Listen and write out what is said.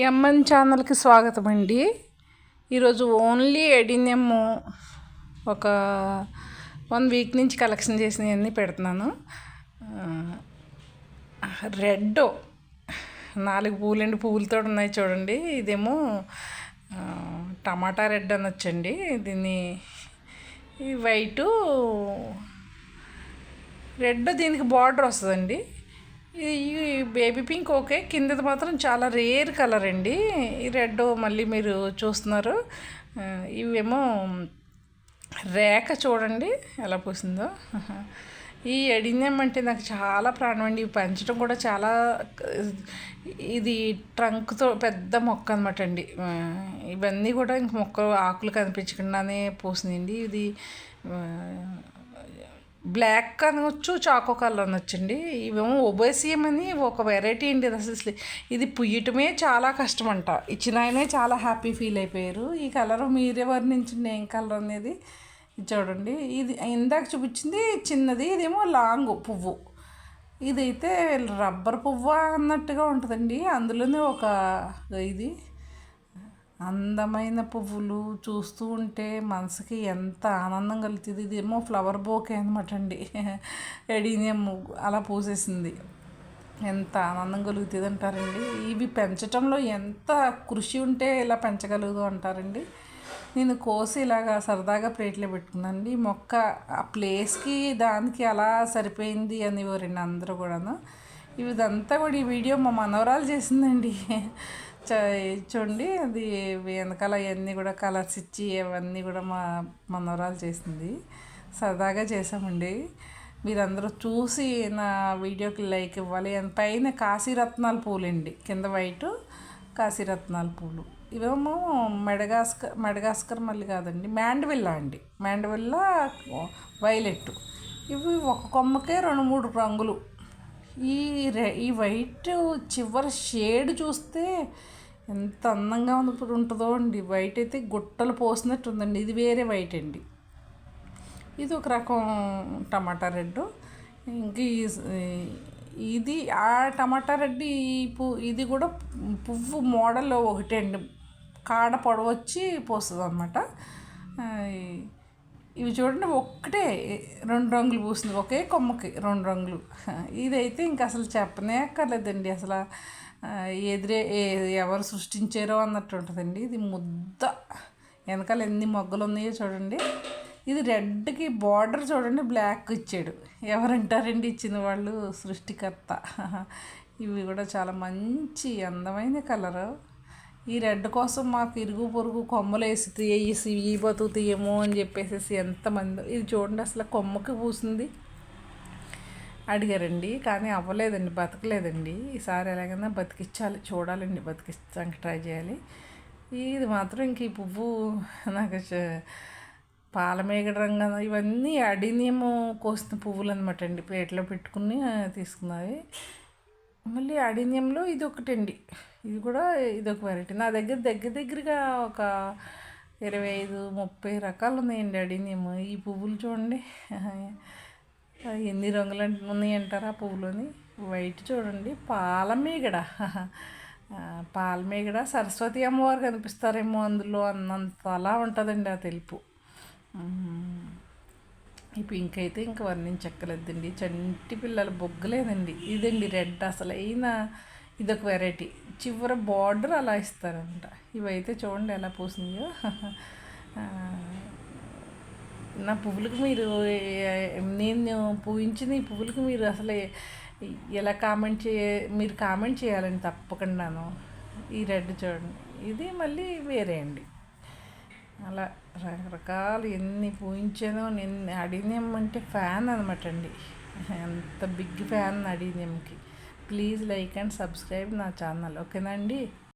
MN ఛానల్కి స్వాగతం అండి ఈరోజు ఓన్లీ ఎడినియమ్ ఒక వన్ వీక్ నుంచి కలెక్షన్ చేసినవన్నీ పెడుతున్నాను. రెడ్ నాలుగు పూలండి పువ్వులతో ఉన్నాయి చూడండి. ఇదేమో టమాటా రెడ్ అనొచ్చండి. దీన్ని ఈ వైటు రెడ్ దీనికి బార్డర్ వస్తుందండి. ఈ బేబీ పింక్ ఓకే. కిందది మాత్రం చాలా రేర్ కలర్ అండి. ఈ రెడ్ మళ్ళీ మీరు చూస్తున్నారు. ఇవేమో రేఖ చూడండి ఎలా పూసిందో. ఈ ఎడినియం అంటే నాకు చాలా ప్రాణం అండి. ఇవి పెంచడం కూడా చాలా ఇది ట్రంక్తో పెద్ద మొక్క అనమాట అండి. ఇవన్నీ కూడా ఇంక మొక్క ఆకులు కనిపించకుండానే పూసిందండి ఇది బ్లాక్ అనొచ్చు చాకో కలర్ అనొచ్చండి ఇవేమో ఒబేసియం అని ఒక వెరైటీ అండి అసలు. ఇది పుయ్యటమే చాలా కష్టం అంట ఇచ్చిన ఆయనే చాలా హ్యాపీ ఫీల్ అయిపోయారు. ఈ కలర్ మీరే వర్ణించండి ఏం కలర్ అనేది. చూడండి. ఇది ఇందాక చూపించింది చిన్నది ఇదేమో లాంగ్ పువ్వు. ఇదైతే రబ్బర్ పువ్వు అన్నట్టుగా ఉంటుందండి. అందులోనే ఒక ఇది. అందమైన పువ్వులు చూస్తూ ఉంటే మనసుకి ఎంత ఆనందం కలుగుతుంది. ఇదేమో ఫ్లవర్ బోకే అనమాట అండి. ఎడీనియం అలా పూసేసింది. ఎంత ఆనందం కలుగుతుంది అంటారండి. ఇవి పెంచటంలో ఎంత కృషి ఉంటే ఇలా పెంచగలుగుతూ అంటారండి. నేను కోసి ఇలాగా సరదాగా ప్లేట్లో పెట్టుకున్నానండి. మొక్క ఆ ప్లేస్కి దానికి అలా సరిపోయింది అని అందరూ కూడాను. ఇదంతా కూడా ఈ వీడియో మా మనవరాలు చేసిందండి. చూడండి అది వెనకాల అవన్నీ కూడా కలర్స్ ఇచ్చి అవన్నీ కూడా మా మనవరాలు చేసింది. సరదాగా చేసామండి మీరందరూ చూసి నా వీడియోకి లైక్ ఇవ్వాలి. పైన కాశీరత్నాల పూలండి. కింద వైట్ కాశీరత్నాల పూలు. ఇవేమో మెడగాస్కర్ మెడగాస్కర్ మళ్ళీ కాదండి మ్యాండ్విల్లా అండి. మ్యాండ్విల్లా వైలెట్ ఇవి ఒక కొమ్మకే రెండు మూడు రంగులు. ఈ రె ఈ వైట్ చివరి షేడ్ చూస్తే ఎంత అందంగా ఉంది ఇప్పుడు ఉంటుందో అండి. వైట్ అయితే గుట్టలు పోసినట్టు ఉందండి. ఇది వేరే వైట్ అండి. ఇది ఒక రకం టమాటా రెడ్. ఇంక ఇది ఆ టమాటా రెడ్ ఈ పువ్వు ఇది కూడా పువ్వు మోడల్ ఒకటే అండి కాడ పొడవచ్చి పోస్తుంది అనమాట ఇవి చూడండి ఒక్కటే రెండు రంగులు పూసింది ఒకే కొమ్మకి రెండు రంగులు. ఇదైతే ఇంక అసలు చెప్పనే అక్కర్లేదండి. అసలు ఎదురే ఎవరు సృష్టించారో అన్నట్టు ఉంటుందండి. ఇది ముద్ద. వెనకాల ఎన్ని మొగ్గలు ఉన్నాయో చూడండి. ఇది రెడ్కి బార్డర్ చూడండి బ్లాక్ ఇచ్చాడు. ఎవరంటారండి ఇచ్చిన వాళ్ళు సృష్టికర్త? ఇవి కూడా చాలా మంచి అందమైన కలరు. ఈ రెడ్ కోసం మాకు ఇరుగు పొరుగు కొమ్మలు వేసి తీయేసి ఈ బతుకు తీయము అని చెప్పేసి ఎంతమంది ఇది చూడండి అసలు కొమ్మకి పూసింది. అడిగారండి కానీ అవ్వలేదండి బతకలేదండి. ఈసారి ఎలాగైనా బతికించాలి చూడాలండి బతికించడానికి ట్రై చేయాలి. ఇది మాత్రం ఇంక ఈ పువ్వు నాకు పాలమేగడ రంగు ఇవన్నీ అడినియము కోసిన పువ్వులు అనమాట అండి. ప్లేట్లో పెట్టుకుని తీసుకున్నవి. మళ్ళీ అడినియంలో ఇది ఒకటండి. ఇది కూడా ఇదొక వెరైటీ నా దగ్గర దగ్గర దగ్గరగా ఒక ఇరవై ఐదు ముప్పై రకాలు ఉన్నాయండి అడినేమో ఈ పువ్వులు చూడండి. ఎన్ని రంగులు ఉన్నాయి అంటారా ఆ పువ్వులోని? వైట్ చూడండి. పాలమీగడ. పాలమీగడ. సరస్వతి అమ్మవారు కనిపిస్తారేమో అందులో అన్నంత అలా ఉంటుందండి ఆ తెలుపు. ఈ పింక్ అయితే ఇంక వర్ణించక్కలేదండి చంటి పిల్లల బొగ్గలేదండి. ఇదండి రెడ్. అసలు అయినా ఇదొక వెరైటీ. చివర బార్డర్ అలా ఇస్తారంట. ఇవైతే చూడండి ఎలా పూసిందో. నా పువ్వులకు మీరు నేను పూయించిన ఈ పువ్వులకు మీరు అసలు ఎలా కామెంట్ చేయ మీరు కామెంట్ చేయాలని తప్పకుండాను. ఈ రెడ్ చూడండి. ఇది మళ్ళీ వేరే అండి. అలా రకరకాలు ఎన్ని పూయించానో నేను అడిగినామంటే ఫ్యాన్ అనమాట అండి. ఎంత బిగ్ ఫ్యాన్ అడిగినాంకి ప్లీజ్ లైక్ అండ్ సబ్స్క్రైబ్ నా ఛానల్ ఓకేనా అండి?